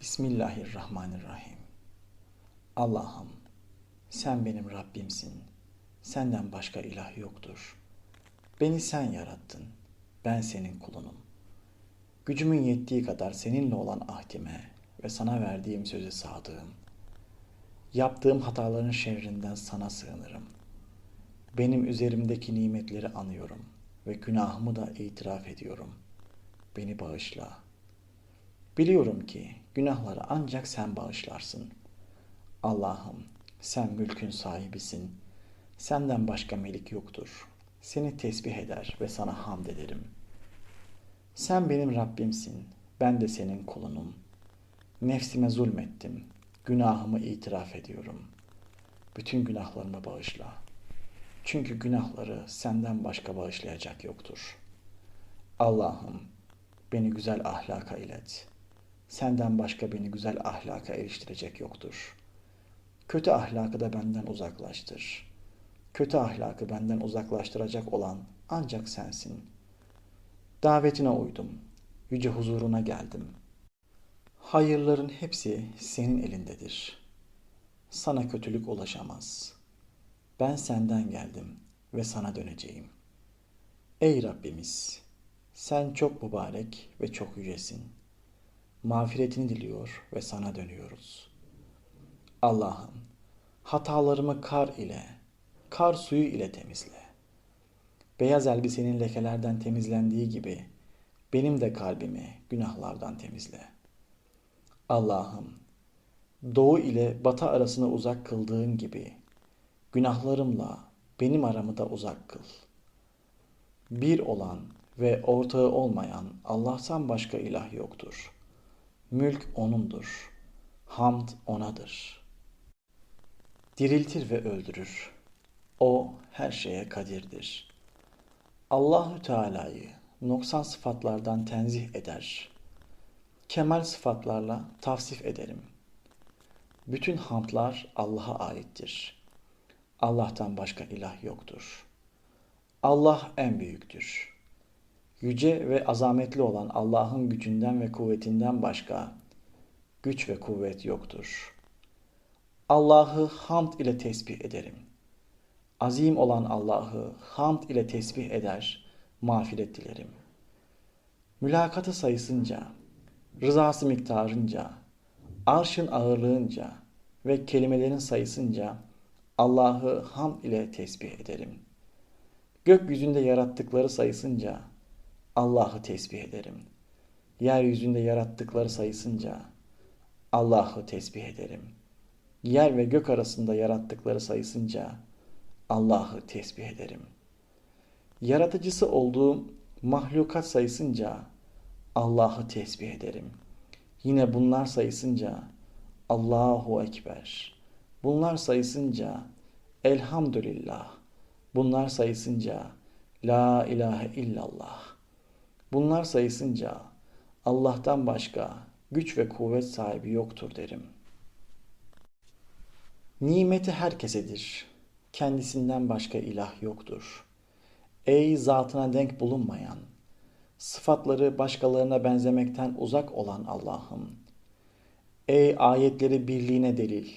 Bismillahirrahmanirrahim. Allah'ım sen benim Rabbimsin. Senden başka ilah yoktur. Beni sen yarattın. Ben senin kulunum. Gücümün yettiği kadar seninle olan ahdime ve sana verdiğim söze sadığım. Yaptığım hataların şerrinden sana sığınırım. Benim üzerimdeki nimetleri anıyorum ve günahımı da itiraf ediyorum. Beni bağışla. Biliyorum ki günahları ancak sen bağışlarsın. Allah'ım sen mülkün sahibisin. Senden başka melik yoktur. Seni tesbih eder ve sana hamd ederim. Sen benim Rabbimsin. Ben de senin kulunum. Nefsime zulmettim. Günahımı itiraf ediyorum. Bütün günahlarımı bağışla. Çünkü günahları senden başka bağışlayacak yoktur. Allah'ım beni güzel ahlaka ilet. Senden başka beni güzel ahlaka eriştirecek yoktur.'' Kötü ahlakı da benden uzaklaştır. Kötü ahlakı benden uzaklaştıracak olan ancak sensin. Davetine uydum. Yüce huzuruna geldim. Hayırların hepsi senin elindedir. Sana kötülük ulaşamaz. Ben senden geldim ve sana döneceğim. Ey Rabbimiz! Sen çok mübarek ve çok yücesin. Mağfiretini diliyor ve sana dönüyoruz.'' Allah'ım hatalarımı kar ile, kar suyu ile temizle. Beyaz elbisenin lekelerden temizlendiği gibi benim de kalbimi günahlardan temizle. Allah'ım doğu ile batı arasını uzak kıldığın gibi günahlarımla benim aramı da uzak kıl. Bir olan ve ortağı olmayan Allah'tan başka ilah yoktur. Mülk O'nundur. Hamd O'nadır.'' diriltir ve öldürür. O her şeye kadirdir. Allahü Teala'yı noksan sıfatlardan tenzih eder. Kemal sıfatlarla tavsif ederim. Bütün hamdlar Allah'a aittir. Allah'tan başka ilah yoktur. Allah en büyüktür. Yüce ve azametli olan Allah'ın gücünden ve kuvvetinden başka güç ve kuvvet yoktur.'' Allah'ı hamd ile tesbih ederim. Azim olan Allah'ı hamd ile tesbih eder, mağfiret dilerim. Mülakatı sayısınca, rızası miktarınca, arşın ağırlığınca ve kelimelerin sayısınca Allah'ı hamd ile tesbih ederim. Gökyüzünde yarattıkları sayısınca Allah'ı tesbih ederim. Yeryüzünde yarattıkları sayısınca Allah'ı tesbih ederim.'' yer ve gök arasında yarattıkları sayısınca Allah'ı tesbih ederim. Yaratıcısı olduğum mahlukat sayısınca Allah'ı tesbih ederim. Yine bunlar sayısınca Allahu Ekber. Bunlar sayısınca Elhamdülillah. Bunlar sayısınca La ilahe illallah. Bunlar sayısınca Allah'tan başka güç ve kuvvet sahibi yoktur derim.'' Nimeti herkesedir. Kendisinden başka ilah yoktur. Ey zatına denk bulunmayan, sıfatları başkalarına benzemekten uzak olan Allah'ım. Ey ayetleri birliğine delil,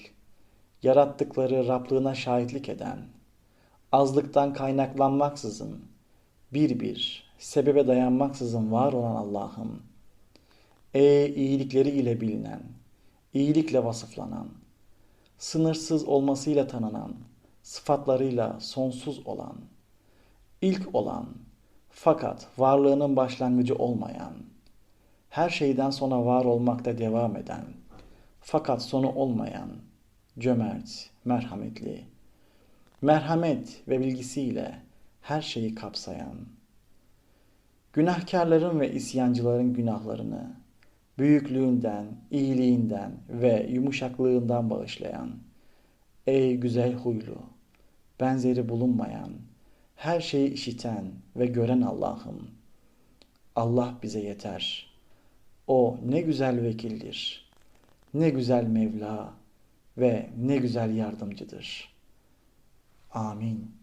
yarattıkları Rablığına şahitlik eden, azlıktan kaynaklanmaksızın, bir bir, sebebe dayanmaksızın var olan Allah'ım. Ey iyilikleri ile bilinen, iyilikle vasıflanan, sınırsız olmasıyla tanınan, sıfatlarıyla sonsuz olan, ilk olan, fakat varlığının başlangıcı olmayan, her şeyden sonra var olmakta devam eden, fakat sonu olmayan, cömert, merhametli, merhamet ve bilgisiyle her şeyi kapsayan, günahkarların ve isyancıların günahlarını, büyüklüğünden, iyiliğinden ve yumuşaklığından bağışlayan, ey güzel huylu, benzeri bulunmayan, her şeyi işiten ve gören Allah'ım, Allah bize yeter. O ne güzel vekildir, ne güzel Mevla ve ne güzel yardımcıdır. Amin.